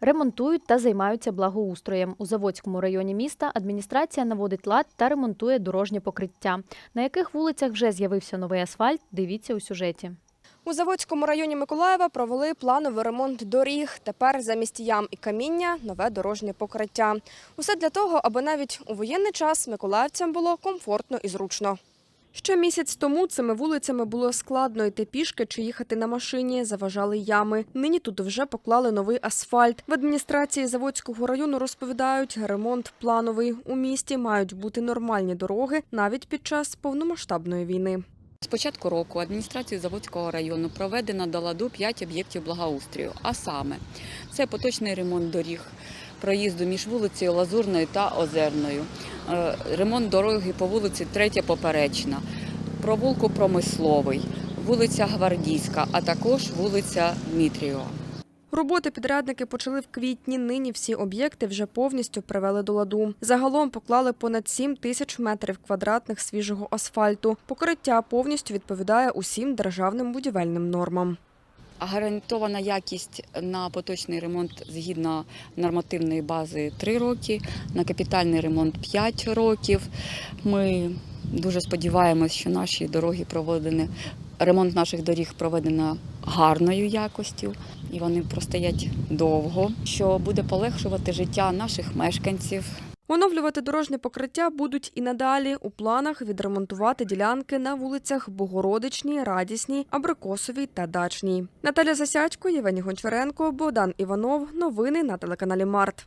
Ремонтують та займаються благоустроєм. У Заводському районі міста адміністрація наводить лад та ремонтує дорожнє покриття. На яких вулицях вже з'явився новий асфальт, дивіться у сюжеті. У Заводському районі Миколаєва провели плановий ремонт доріг. Тепер замість ям і каміння нове дорожнє покриття. Усе для того, аби навіть у воєнний час миколаївцям було комфортно і зручно. Ще місяць тому цими вулицями було складно йти пішки чи їхати на машині, заважали ями. Нині тут вже поклали новий асфальт. В адміністрації Заводського району розповідають, ремонт плановий. У місті мають бути нормальні дороги навіть під час повномасштабної війни. З початку року адміністрацією Заводського району проведено до ладу 5 об'єктів благоустрою. А саме, це поточний ремонт доріг, проїзду між вулицею Лазурною та Озерною, ремонт дороги по вулиці Третя Поперечна, провулку Промисловий, вулиця Гвардійська, а також вулиця Дмитрієва. Роботи підрядники почали в квітні. Нині всі об'єкти вже повністю привели до ладу. Загалом поклали понад 7 тисяч метрів квадратних свіжого асфальту. Покриття повністю відповідає усім державним будівельним нормам. Гарантована якість на поточний ремонт згідно нормативної бази 3 роки, на капітальний ремонт 5 років. Ми дуже сподіваємось, що наші дороги проведені, ремонт наших доріг проведено гарною якостю, і вони простоять довго, що буде полегшувати життя наших мешканців, Оновлювати дорожнє покриття будуть і надалі. У планах відремонтувати ділянки на вулицях Богородичній, Радісній, Абрикосовій та Дачній. Наталя Засядько, Євгеній Гончаренко, Богдан Іванов. Новини на телеканалі Март.